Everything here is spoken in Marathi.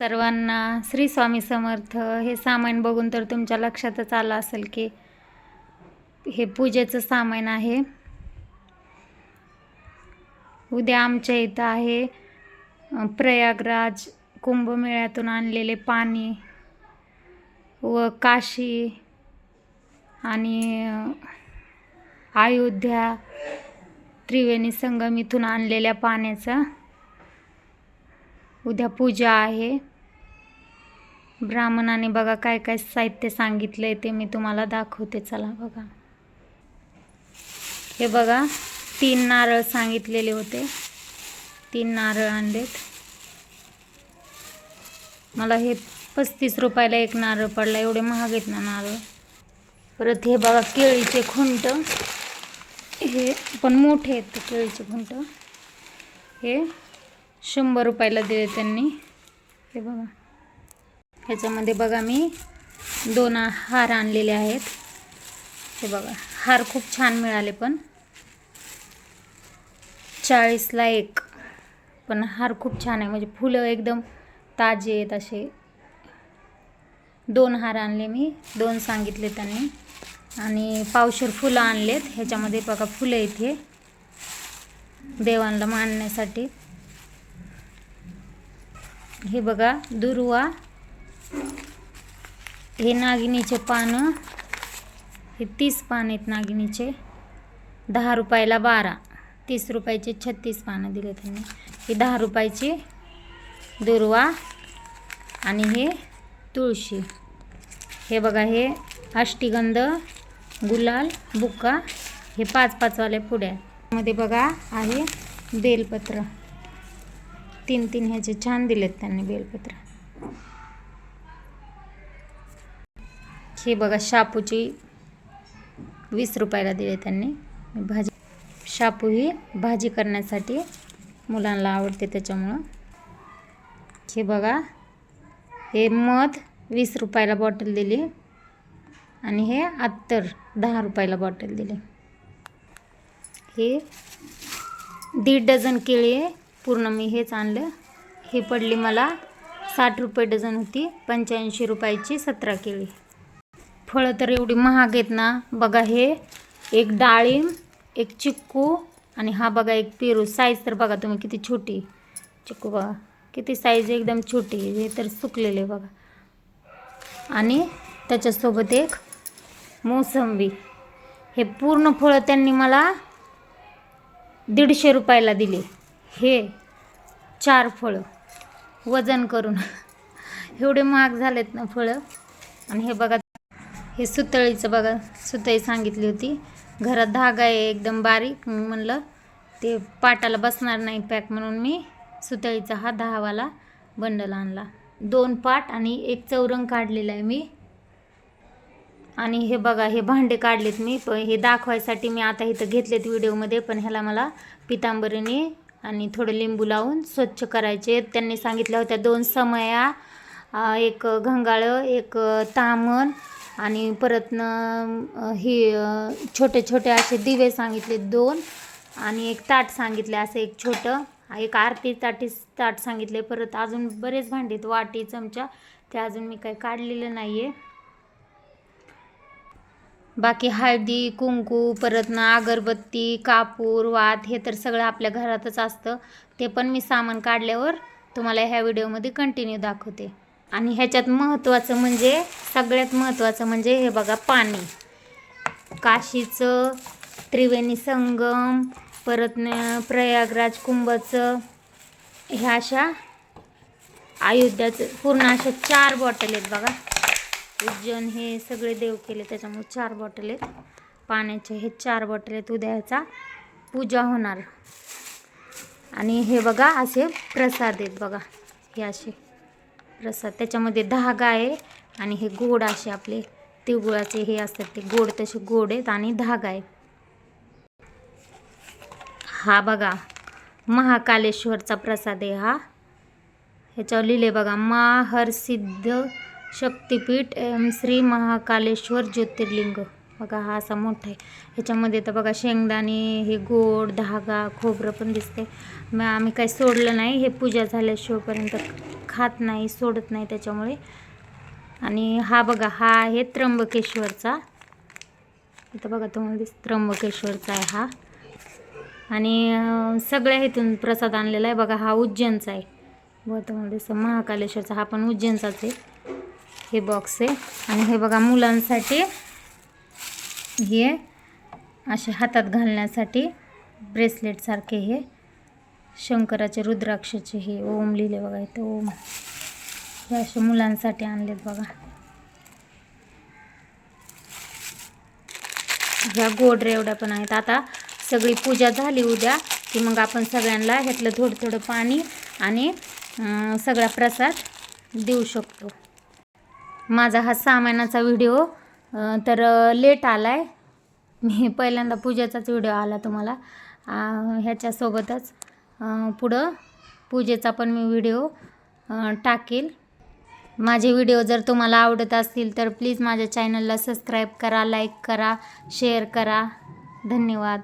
सर्वांना श्री स्वामी समर्थ. हे सामान बघून तर तुमच्या लक्षातच आलं असेल की हे पूजेचं सामान आहे. उद्या आमच्या इथं आहे प्रयागराज कुंभमेळ्यातून आणलेले पाणी व काशी आणि अयोध्या त्रिवेणी संगम इथून आणलेल्या पाण्याचा उद्या पूजा आहे. ब्राह्मणाने बघा काय काय साहित्य सांगितलं आहे ते मी तुम्हाला दाखवते. चला बघा. हे बघा तीन नारळ सांगितलेले होते. तीन नारळ आणलेत. मला हे पस्तीस रुपयाला एक नारळ पडला एवढे महाग आहेत ना नारळ. परत हे बघा केळीचे खुंट. हे पण मोठे आहेत केळीचे खुंट. हे शंभर रुपयाला दिले त्यांनी. हे बघा. ह्याच्यामध्ये बघा मी दोन हार आणलेले आहेत. हे बघा. हार खूप छान मिळाले पण. चाळीसला एक. पण हार खूप छान आहे. म्हणजे फुलं एकदम ताजे आहेत असे. दोन हार आणले मी. दोन सांगितले त्यांनी. आणि पावशर फुलं आणलेत. ह्याच्यामध्ये बघा फुलं इथे. देवांना मांडण्यासाठी हे बघा दुर्वा हे नागिनीचे पानं हे तीस पान आहेत नागिनीचे. दहा रुपयाला बारा तीस रुपयाचे छत्तीस पानं दिले त्यांनी. हे दहा रुपयाची दुर्वा आणि हे तुळशी. हे बघा हे अष्टीगंध गुलाल बुक्का हे पाच पाचवाले पुड्या मध्ये बघा आहे बेलपत्र. तीन तीन ह्याचे छान दिलेत त्यांनी बेलपत्र. हे बघा शापूची वीस रुपयाला दिले त्यांनी. भाजी शापू ही भाजी करण्यासाठी मुलांना आवडते त्याच्यामुळं. हे बघा हे मध वीस रुपयाला बॉटल दिली आणि हे अत्तर दहा रुपयाला बॉटल दिली. हे दीड डझन केळी पूर्ण मी हेच आणलं. हे पडली मला साठ रुपये डझन होती पंच्याऐंशी रुपयाची सतरा केळी. फळं तर एवढी महाग आहेत ना. बघा हे एक डाळिंब एक चिक्कू आणि हा बघा एक पेरू. साईज तर बघा तुम्ही किती छोटी. चिक्कू बघा किती साईज एकदम छोटी. हे तर सुकलेले बघा. आणि त्याच्यासोबत एक मोसंबी. हे पूर्ण फळं त्यांनी मला दीडशे रुपयाला दिले. हे चार फळं वजन करून. एवढे महाग झालेत ना फळं. आणि हे बघा हे सुतळीचं बघा सुतळी सांगितली होती. घरात धागा आहे एकदम बारीक. म्हणलं ते पाटाला बसणार नाही पॅक म्हणून मी सुतळीचा हा दहावाला बंडल आणला. दोन पाट आणि एक चौरंग काढलेला आहे मी. आणि हे बघा हे भांडे काढलेत मी. प हे दाखवायसाठी मी आता इथं घेतलेत व्हिडिओमध्ये पण ह्याला मला पितांबरीने आणि थोडं लिंबू लावून स्वच्छ करायचे. त्यांनी सांगितल्या होत्या दोन समया एक घंगाळं एक तामण आणि परतनं हे ही छोटे छोटे असे दिवे सांगितले दोन आणि एक ताट सांगितले असं एक छोटं. एक आरती ताटी ताट सांगितले. परत अजून बरेच भांडे आहेत वाटी चमचा ते अजून मी काही काढलेलं नाही आहे बाकी हळदी कुंकू परत ना अगरबत्ती कापूर वात हे तर सगळं आपल्या घरातच असतं. ते पण मी सामान काढल्यावर तुम्हाला ह्या व्हिडिओमध्ये कंटिन्यू दाखवते. आणि ह्याच्यात महत्त्वाचं म्हणजे सगळ्यात महत्त्वाचं म्हणजे हे बघा पाणी. काशीचं त्रिवेणी संगम परत प्रयागराज कुंभचं ह्या अशा अयोध्याचं पूर्ण अशा चार बॉटल आहेत बघा. उज्जैन हे सगळे देव केले त्याच्यामुळे चार बॉटल आहेत. पाण्याचे हे चार बॉटल आहेत. उद्या ह्याचा पूजा होणार. आणि हे बघा असे प्रसाद आहेत बघा. हे असे प्रसाद. त्याच्यामध्ये धागा आहे आणि हे गोड असे आपले तिळगुळाचे हे असतात ते गोड तसे गोड आहेत आणि धागा आहे हा बघा महाकालेश्वरचा प्रसाद आहे हा. ह्याच्यावर लिहिले बघा महर्सिद्ध शक्तिपीठ एम श्री महाकालेश्वर ज्योतिर्लिंग. बघा हा असा मोठा आहे. ह्याच्यामध्ये तर बघा शेंगदाणे हे गोड धागा खोबरं पण दिसते मग आम्ही काही सोडलं नाही. हे पूजा झाल्याशिवायपर्यंत खात नाही सोडत नाही त्याच्यामुळे. आणि हा बघा हा आहे त्र्यंबकेश्वरचा. इथं बघा तुम्हाला दिस त्र्यंबकेश्वरचा आहे हा. आणि सगळ्या इथून प्रसाद आणलेला आहे. बघा हा उज्जैनचा आहे. बघा तुम्हाला दिसतं महाकालेश्वरचा. हा पण उज्जैनचाच आहे. हे बॉक्स आहे. आणि हे बघा मुलांसाठी हे असे हातात घालण्यासाठी ब्रेसलेटसारखे हे. शंकराचे रुद्राक्षाचे हे ओम लिहिले बघा इथं ओम. हे असे मुलांसाठी आणलेत बघा. ह्या गोड रेवड्या पण आहेत. आता सगळी पूजा झाली उद्या की मग आपण सगळ्यांना ह्यातलं थोडं थोडं पाणी आणि सगळा प्रसाद देऊ शकतो. माझा हा सहा महिन्याचा व्हिडिओ तर लेट आला आहे मी पहिल्यांदा पूजेचाच व्हिडिओ आला तुम्हाला. ह्याच्यासोबतच पुढं पूजेचा पण मी व्हिडिओ टाकेल. माझे व्हिडिओ जर तुम्हाला आवडत असतील तर प्लीज माझ्या चॅनलला सबस्क्राईब करा लाईक करा शेअर करा. धन्यवाद.